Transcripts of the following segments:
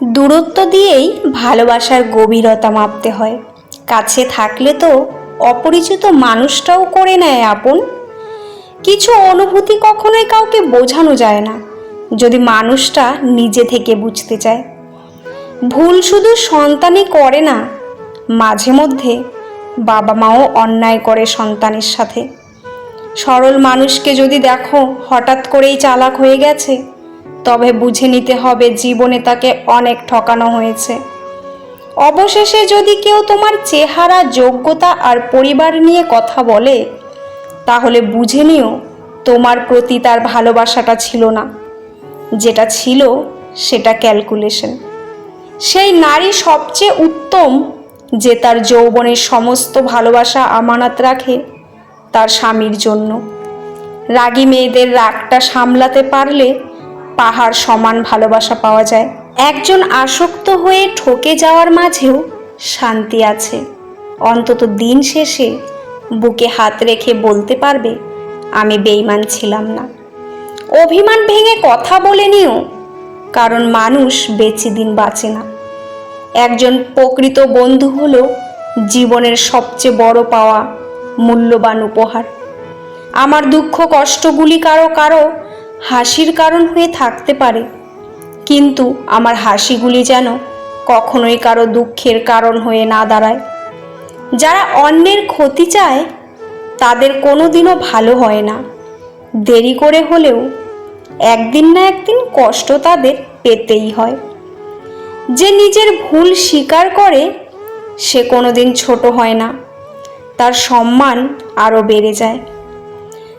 দূরত্ব দিয়েই ভালোবাসার গভীরতা মাপতে হয়। কাছে থাকলে তো অপরিচিত মানুষটাও করে নেয় আপন। কিছু অনুভূতি কখনোই কাউকে বোঝানো যায় না, যদি মানুষটা নিজে থেকে বুঝতে চায়। ভুল শুধু সন্তানই করে না, মাঝে মধ্যে বাবা মাও অন্যায় করে সন্তানের সাথে। সরল মানুষকে যদি দেখো, হঠাৎ করেই চালাক হয়ে গেছে। তবে বুঝে নিতে হবে জীবনে তাকে অনেক ঠকানো হয়েছে। অবশেষে যদি কেউ তোমার চেহারা, যোগ্যতা আর পরিবার নিয়ে কথা বলে, তাহলে বুঝে নিও তোমার প্রতি তার ভালোবাসাটা ছিল না। যেটা ছিল, সেটা ক্যালকুলেশন। সেই নারী সবচেয়ে উত্তম যে তার যৌবনের সমস্ত ভালোবাসা আমানত রাখে, তার স্বামীর জন্য। রাগী মেয়েদের রাগটা সামলাতে পারলে পাহাড় সমান ভালোবাসা পাওয়া যায়। একজন আসক্ত হয়ে ঠকে যাওয়ার মাঝেও শান্তি আছে। অন্তত দিন শেষে বুকে হাত রেখে বলতে পারবে, আমি বেইমান ছিলাম না। অভিমান ভেঙে কথা বলে নিও, কারণ মানুষ বেশি দিন বাঁচে না। একজন প্রকৃত বন্ধু হলো জীবনের সবচেয়ে বড় পাওয়া মূল্যবান উপহার। আমার দুঃখ কষ্টগুলি কারও কারও হাসির কারণ হয়ে থাকতে পারে। কিন্তু আমার হাসিগুলি যেন কখনোই কারও দুঃখের কারণ হয়ে না দাঁড়ায়। যারা অন্যের ক্ষতি চায়, তাদের কোনো দিনও ভালো হয় না। দেরি করে হলেও একদিন না একদিন কষ্ট তাদের পেতেই হয়। যে নিজের ভুল স্বীকার করে, সে কোনো দিন ছোট হয় না। তার সম্মান আরও বেড়ে যায়।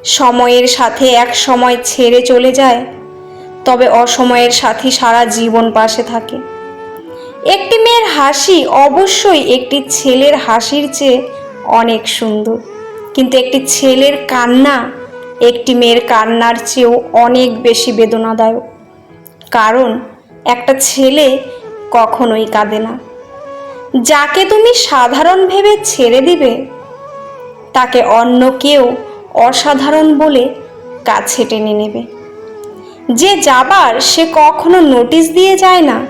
সময়ের সাথে এক সময় ছেড়ে চলে যায়, তবে অসময়ের সাথে সারা জীবন পাশে থাকে। একটি মেয়ের হাসি অবশ্যই একটি ছেলের হাসির চেয়ে অনেক সুন্দর। কিন্তু একটি ছেলের কান্না একটি মেয়ের কান্নার চেয়েও অনেক বেশি বেদনাদায়ক। কারণ একটা ছেলে কখনোই কাঁদে না। যাকে তুমি সাধারণ ভেবে ছেড়ে দিবে, তাকে অন্য কেউ অসাধারণ বলে কাছে টেনে নেবে। যে যাবার সে কখনো নোটিশ দিয়ে যায় না।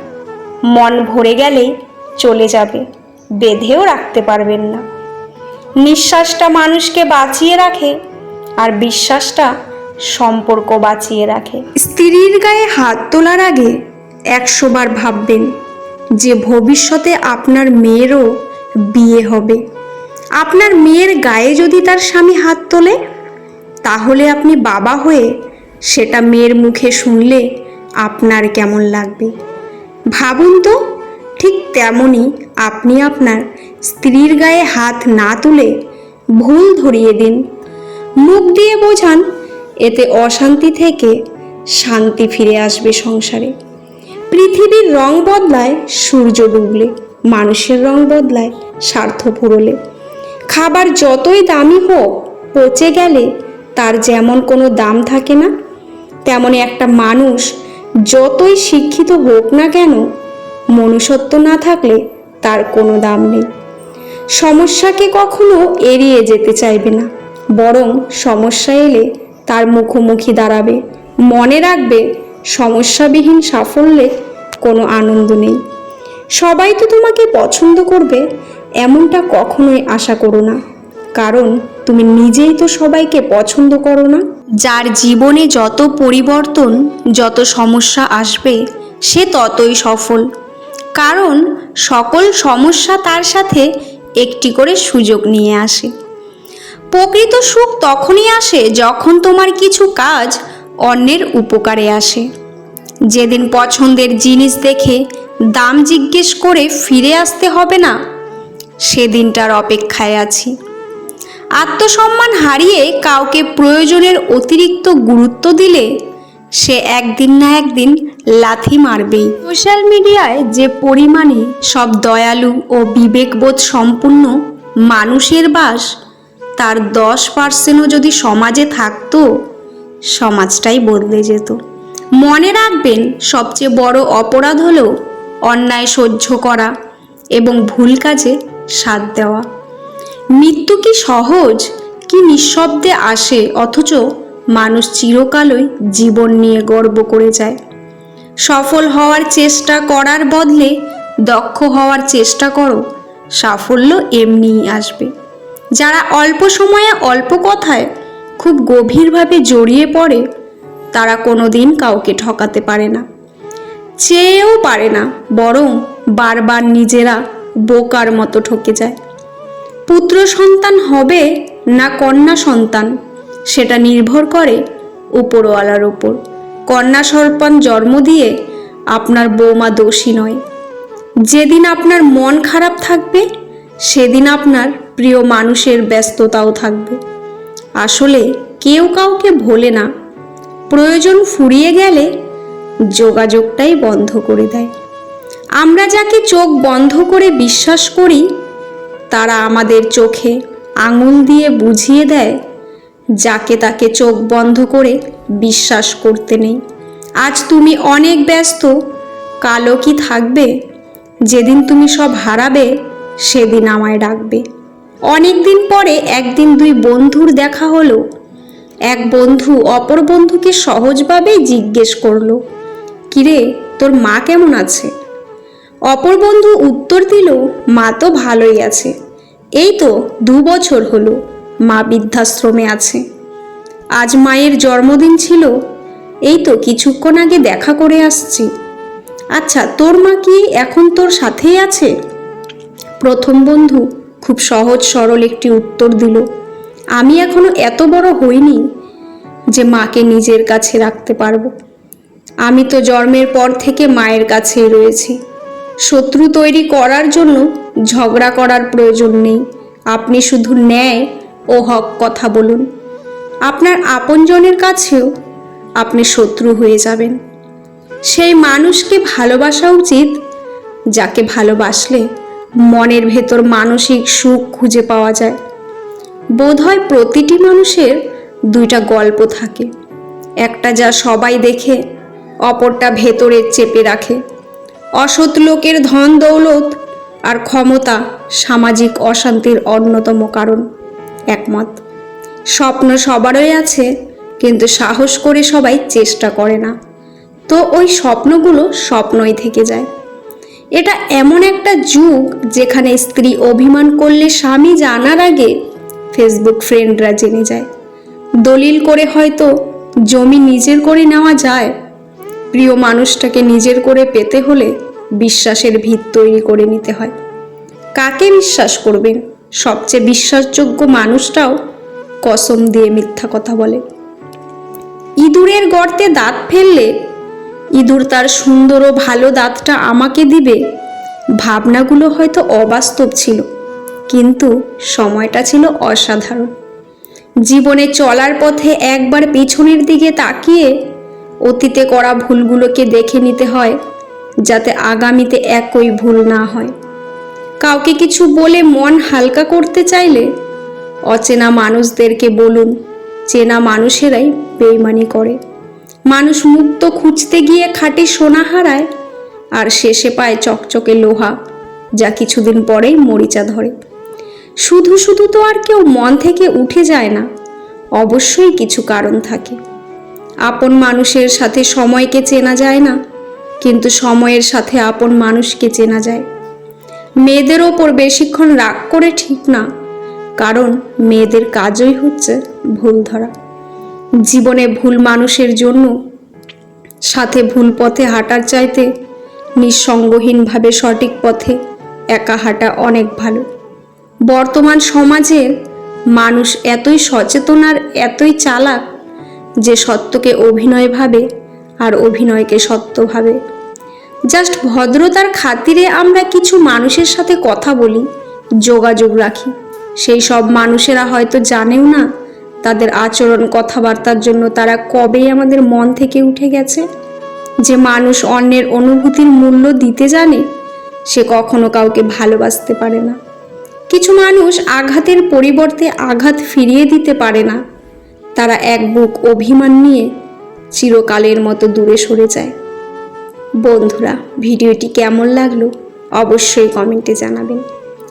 মন ভরে গেলেই চলে যাবে, বেঁধেও রাখতে পারবেন না। নিঃশ্বাসটা মানুষকে বাঁচিয়ে রাখে আর বিশ্বাসটা সম্পর্ক বাঁচিয়ে রাখে। স্ত্রীর গায়ে হাত তোলার আগে একশোবার ভাববেন যে ভবিষ্যতে আপনার মেয়েরও বিয়ে হবে। আপনার মেয়ের গায়ে যদি তার স্বামী হাত তোলে, তাহলে আপনি বাবা হয়ে সেটা মেয়ের মুখে শুনলে আপনার কেমন লাগবে? ভাবুন তো, ঠিক তেমনই আপনি আপনার স্ত্রীর গায়ে হাত না তুলে ভুল ধরিয়ে দিন। মুখ দিয়ে বোঝান, এতে অশান্তি থেকে শান্তি ফিরে আসবে সংসারে। পৃথিবীর রং বদলায় সূর্য ডুবলে, মানুষের রং বদলায় স্বার্থ ফুরলে। খাবার যতই দামি হোক, পচে গেলে তার যেমন কোনো দাম থাকে না, তেমনি একটা মানুষ যতই শিক্ষিত হোক না কেন, মনুষ্যত্ব না থাকলে তার কোনো দাম নেই। সমস্যাকে কখনো এড়িয়ে যেতে চাইবে না, বরং সমস্যা এলে তার মুখোমুখি দাঁড়াবে, মনে রাখবে সমস্যাবিহীন সাফল্যে কোনো আনন্দ নেই। সবাই তো তোমাকে পছন্দ করবে এমনটা কখনোই আশা করো না। কারণ তুমি নিজেই তো সবাইকে পছন্দ করো না। যার জীবনে যত পরিবর্তন, যত সমস্যা আসবে, সে ততই সফল। কারণ সকল সমস্যা তার সাথে একটি করে সুযোগ নিয়ে আসে। প্রকৃত সুখ তখনই আসে যখন তোমার কিছু কাজ অন্যের উপকারে আসে। যেদিন পছন্দের জিনিস দেখে দাম জিজ্ঞেস করে ফিরে আসতে হবে না সেদিনটার অপেক্ষায় আছি। আত্মসম্মান হারিয়ে কাউকে প্রয়োজনের অতিরিক্ত গুরুত্ব দিলে সে একদিন না একদিন লাথি মারবেই। সোশ্যাল মিডিয়ায় যে পরিমাণে সব দয়ালু ও বিবেকবোধ সম্পূর্ণ মানুষের বাস, তার দশ পার্সেন্টও যদি সমাজে থাকতো, সমাজটাই বদলে যেত। মনে রাখবেন, সবচেয়ে বড় অপরাধ হলো অন্যায় সহ্য করা এবং ভুল কাজে সাথ দেওয়া। মৃত্যু কি সহজ কি নিঃশব্দে আসে, অথচ মানুষ চিরকালই জীবন নিয়ে গর্ব করে যায়। সফল হওয়ার চেষ্টা করার বদলে দক্ষ হওয়ার চেষ্টা করো, সাফল্য এমনিই আসবে। যারা অল্প সময়ে অল্প কথায় খুব গভীরভাবে জড়িয়ে পড়ে, তারা কোনোদিন কাউকে ঠকাতে পারে না। চেয়েও পারে না, বরং বারবার নিজেরা বোকার মতো ঠকে যায়। পুত্র সন্তান হবে না কন্যা সন্তান, সেটা নির্ভর করে উপরওয়ালার ওপর। কন্যা সন্তান জন্ম দিয়ে আপনার বৌমা দোষী নয়। যেদিন আপনার মন খারাপ থাকবে, সেদিন আপনার প্রিয় মানুষের ব্যস্ততাও থাকবে। আসলে কেউ কাউকে ভোলে না। প্রয়োজন ফুরিয়ে গেলে যোগাযোগটাই বন্ধ করে দেয়। আমরা যাকে চোখ বন্ধ করে বিশ্বাস করি, তারা আমাদের চোখে আঙুল দিয়ে বুঝিয়ে দেয়, যাকে তাকে চোখ বন্ধ করে বিশ্বাস করতে নেই। আজ তুমি অনেক ব্যস্ত কালো কি থাকবে? যেদিন তুমি সব হারাবে, সেদিন আমায় ডাকবে। অনেক দিন পরে একদিন দুই বন্ধুর দেখা হলো। এক বন্ধু অপর বন্ধুকে সহজভাবেই জিজ্ঞেস করল, কিরে, তোর মা কেমন আছে? অপর বন্ধু উত্তর দিল মা তো ভালোই আছে। এই তো দু বছর হলো, মা বৃদ্ধাশ্রমে আছে। আজ মায়ের জন্মদিন ছিল, এই তো কিছুক্ষণ আগে দেখা করে আসছি। আচ্ছা তোর মা কি এখন তোর সাথেই আছে? প্রথম বন্ধু খুব সহজ সরল একটি উত্তর দিল, আমি এখনও এত বড় হইনি যে মাকে নিজের কাছে রাখতে পারব। আমি তো জন্মের পর থেকে মায়ের কাছেই রয়েছি। শত্রু তৈরি করার জন্য ঝগড়া করার প্রয়োজন নেই। আপনি শুধু ন্যায় ও হক কথা বলুন। আপনার আপনজনের কাছেও আপনি শত্রু হয়ে যাবেন। সেই মানুষকে ভালোবাসা উচিত, যাকে ভালোবাসলে মনের ভেতর মানসিক সুখ খুঁজে পাওয়া যায়। বোধহয় প্রতিটি মানুষের দুইটা গল্প থাকে। একটা যা সবাই দেখে, অপরটা ভেতরে চেপে রাখে। অসৎ লোকের ধন দৌলত আর ক্ষমতা সামাজিক অশান্তির অন্যতম কারণ, একমত। স্বপ্ন সবারই আছে, কিন্তু সাহস করে সবাই চেষ্টা করে না। তো ওই স্বপ্নগুলো স্বপ্নই থেকে যায়। এটা এমন একটা যুগ যেখানে স্ত্রী অভিমান করলে স্বামী জানার আগে ফেসবুক ফ্রেন্ডরা জেনে যায়। দলিল করে হয়তো জমি নিজের করে নেওয়া যায় প্রিয় মানুষটাকে নিজের করে পেতে হলে বিশ্বাসের ভিত তৈরি করে নিতে হয়। কাকে বিশ্বাস করবেন? সবচেয়ে বিশ্বাসযোগ্য মানুষটাও কসম দিয়ে মিথ্যা কথা বলে। ইঁদুরের গর্তে দাঁত ফেললে ইঁদুর তার সুন্দর ও ভালো দাঁতটা আমাকে দিবে। ভাবনাগুলো হয়তো অবাস্তব ছিল, কিন্তু সময়টা ছিল অসাধারণ। জীবনে চলার পথে একবার পিছনের দিকে তাকিয়ে অতীতে করা ভুলগুলোকে দেখে নিতে হয়, যাতে আগামীতে একই ভুল না হয়। কাউকে কিছু বলে মন হালকা করতে চাইলে অচেনা মানুষদেরকে বলুন, চেনা মানুষেরাই বেইমানি করে। মানুষ মুক্ত খুঁজতে গিয়ে খাঁটি সোনা হারায়, আর শেষে পায় চকচকে লোহা, যা কিছুদিন পরেই মরিচা ধরে। শুধু শুধু তো আর কেউ মন থেকে উঠে যায় না, অবশ্যই কিছু কারণ থাকে। আপন মানুষের সাথে সময়কে চেনা যায় না, কিন্তু সময়ের সাথে আপন মানুষকে চেনা যায়। মেয়েদের ওপর বেশিক্ষণ রাগ করে ঠিক না, কারণ মেয়েদের কাজই হচ্ছে ভুল ধরা। জীবনে ভুল মানুষের জন্য, সাথে ভুল পথে হাঁটার চাইতে নিঃসঙ্গহীনভাবে সঠিক পথে একা হাঁটা অনেক ভালো। বর্তমান সমাজের মানুষ এতই সচেতন আর এতই চালাক যে সত্যকে অভিনয় ভাবে আর অভিনয়কে সত্য ভাবে। জাস্ট ভদ্রতার খাতিরে আমরা কিছু মানুষের সাথে কথা বলি, যোগাযোগ রাখি। সেই সব মানুষেরা হয়তো জানেও না তাদের আচরণ, কথাবার্তার জন্য তারা কবেই আমাদের মন থেকে উঠে গেছে। যে মানুষ অন্যের অনুভূতির মূল্য দিতে জানে, সে কখনো কাউকে ভালোবাসতে পারে না। কিছু মানুষ আঘাতের পরিবর্তে আঘাত ফিরিয়ে দিতে পারে না। তারা এক বুক অভিমান নিয়ে চিরকালের মতো দূরে সরে যায়। বন্ধুরা, ভিডিওটি কেমন লাগল অবশ্যই কমেন্টে জানাবেন।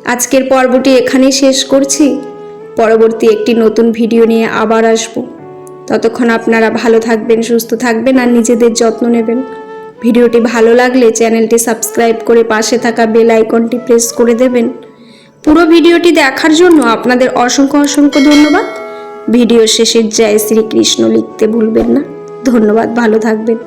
আজকের পর্বটি এখানেই শেষ করছি। পরবর্তী একটি নতুন ভিডিও নিয়ে আবার আসব। ততক্ষণ আপনারা ভালো থাকবেন, সুস্থ থাকবেন আর নিজেদের যত্ন নেবেন। ভিডিওটি ভালো লাগলে চ্যানেলটি সাবস্ক্রাইব করে পাশে থাকা বেল আইকনটি প্রেস করে দেবেন। পুরো ভিডিওটি দেখার জন্য আপনাদের অসংখ্য অসংখ্য ধন্যবাদ। ভিডিও শেষে জয় শ্রীকৃষ্ণ লিখতে ভুলবেন না। ধন্যবাদ ভালো থাকবেন।